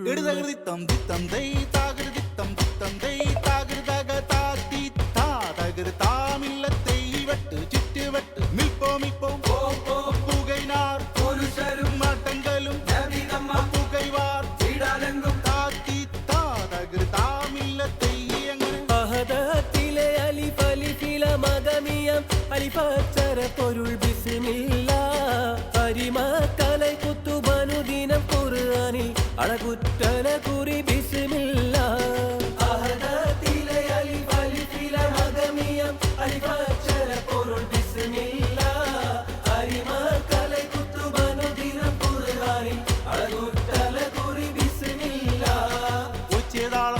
இடுதகிருதி தம்பி தந்தை தாகிருதி தம்பி தந்தை தாகிருதக தாத்தி தாதகிரு தாமில்லத்தை வட்டு சுற்று வட்டு மில்போம் இப்போ பொருள் பிசுமில் അളകുറ്റല കുറി ബിസ്മില്ല. ഉച്ചതാളം